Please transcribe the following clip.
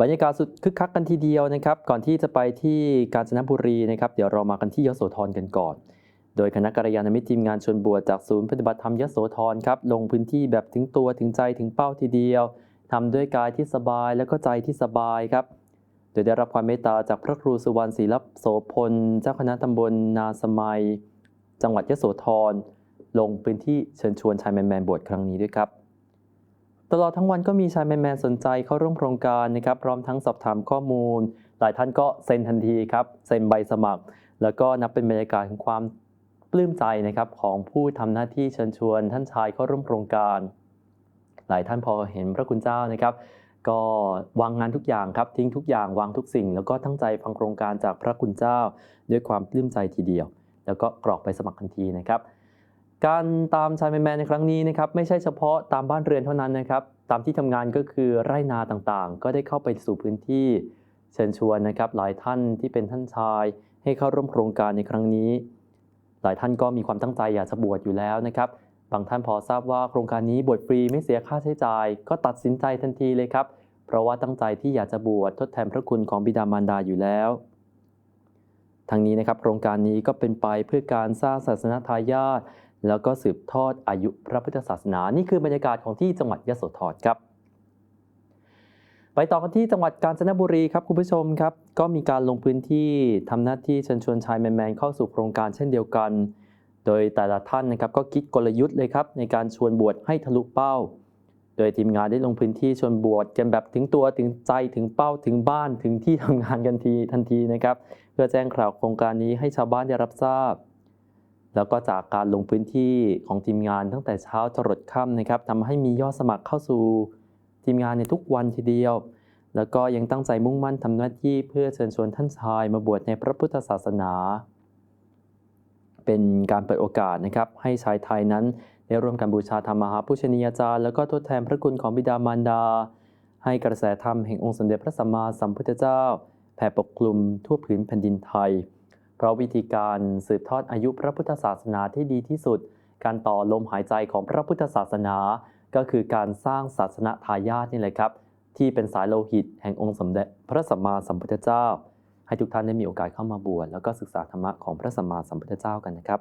บรรยากาศสุดคึกคักกันทีเดียวนะครับ ก่อนที่จะไปที่กาญจนบุรีนะครับ เดี๋ยวเรามากันที่ยโสธรกันก่อน โดยคณะกัลยาณมิตรทีมงานชวนบวชจากศูนย์ปฏิบัติธรรมยโสธรครับ ลงพื้นที่แบบถึงตัวถึงใจถึงเป้าทีเดียวทำด้วยกายที่สบายแล้วก็ใจที่สบายครับ โดยได้รับความเมตตาจากพระครูสุวรรณศรีรับโสพล เจ้าคณะตำบลนาสมัย จังหวัดยโสธร ลงพื้นที่เชิญชวนชายแมนแมนบวชครั้งนี้ด้วยครับ ตลอดทั้งวันก็มีชายแมนแมนสนใจเข้าร่วมโครงการนะครับ พร้อมทั้งสอบถามข้อมูล หลายท่านก็เซ็นทันทีครับ เซ็นใบสมัคร แล้วก็นับเป็นบรรยากาศของความปลื้มใจนะครับของผู้ทำหน้าที่เชิญชวน ท่านชายเข้าร่วมโครงการ หลายท่านพอเห็นพระคุณเจ้านะครับ ก็วางงานทุกอย่างครับทิ้งทุกอย่างวางทุกสิ่ง แล้วก็ตั้งใจฟังโครงการจากพระคุณเจ้า ด้วยความปลื้มใจทีเดียว แล้วก็กรอกไปสมัครทันทีนะครับ การตามชายแมนในครั้งนี้นะครับไม่ใช่เฉพาะตามบ้านเรือนเท่านั้นนะครับ ตามที่ทำงานก็คือไร่นาต่างๆ ก็ได้เข้าไปสู่พื้นที่เชิญชวนนะครับ หลายท่านที่เป็นท่านชาย ให้เข้าร่วมโครงการในครั้งนี้ หลายท่านก็มีความตั้งใจอยากจะบวชอยู่แล้วนะครับบางท่านพอทราบว่าโครงการนี้บวชฟรีไม่เสียค่าใช้จ่าย ก็ตัดสินใจทันทีเลยครับ เพราะว่าตั้งใจที่อยากจะบวชทดแทนพระคุณของบิดามารดาอยู่แล้วทางนี้นะครับโครงการนี้ก็เป็นไปเพื่อการสร้างศาสนทายาท แล้วก็สืบทอดอายุพระพุทธศาสนา นี่คือบรรยากาศของที่จังหวัดยโสธรครับ ไปต่อกันที่จังหวัดกาญจนบุรีครับคุณผู้ชมครับ ก็มีการลงพื้นที่ทำหน้าที่เชิญชวนชายแมนๆเข้าสู่โครงการเช่นเดียวกัน โดยแต่ละท่านนะครับก็คิดกลยุทธ์เลยครับในการชวนบวชให้ทะลุเป้า โดยทีมงานได้ลงพื้นที่ชวนบวชกันแบบถึงตัวถึงใจถึงเป้าถึงบ้านถึงที่ทำงานกันทีทันทีนะครับ เพื่อแจ้งข่าวโครงการนี้ให้ชาวบ้านได้รับทราบ แล้วก็จากการลงพื้นที่ของทีมงานตั้งแต่เช้าจรดค่ำนะครับทำให้มียอดสมัครเข้าสู่ทีมงานในทุกวันทีเดียว แล้วก็ยังตั้งใจมุ่งมั่นทำหน้าที่เพื่อเชิญชวนท่านชายมาบวชในพระพุทธศาสนา เป็นการเปิดโอกาสนะครับให้ชายไทยนั้นได้ร่วมกันบูชาธรรมมหาพุชนียาจารย์ แล้วก็ทดแทนพระคุณของบิดามารดา ให้กระแสธรรมแห่งองค์สมเด็จพระสัมมาสัมพุทธเจ้า แผ่ปกคลุมทั่วผืนแผ่นดินไทย เพราะวิธีการสืบทอดอายุพระพุทธศาสนาที่ดีที่สุด การต่อลมหายใจของพระพุทธศาสนา ก็คือการสร้างศาสนทายาทนี่แหละครับ ที่เป็นสายโลหิตแห่งองค์สมเด็จพระสัมมาสัมพุทธเจ้า ให้ทุกท่านได้มีโอกาสเข้ามาบวชแล้วก็ศึกษาธรรมะของพระสัมมาสัมพุทธเจ้ากันนะครับ